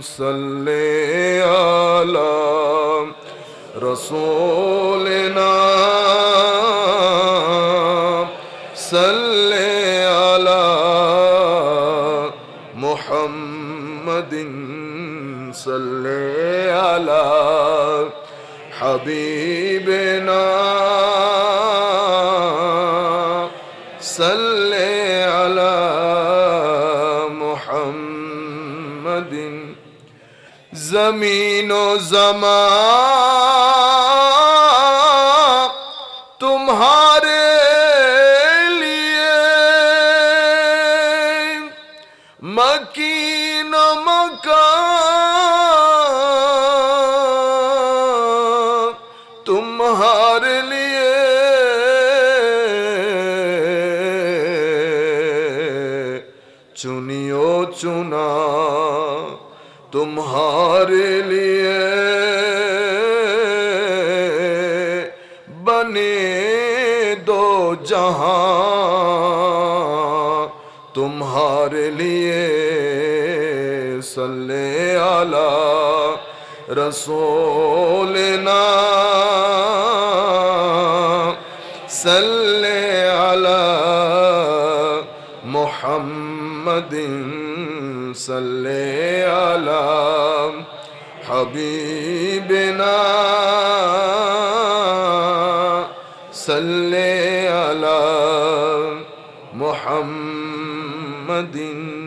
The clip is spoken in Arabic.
صل على رسولنا صل على محمد صل على حبيبنا صل محمد زمین و زمان تمہارے لیے مکین و مکان تمہارے لیے۔ चुनियो चुना तुम्हारे लिए बने दो जहाँ तुम्हारे लिए सल्ले आला रसोलना सल्ले आला محمد صل على حبيبنا صل على محمد صلي على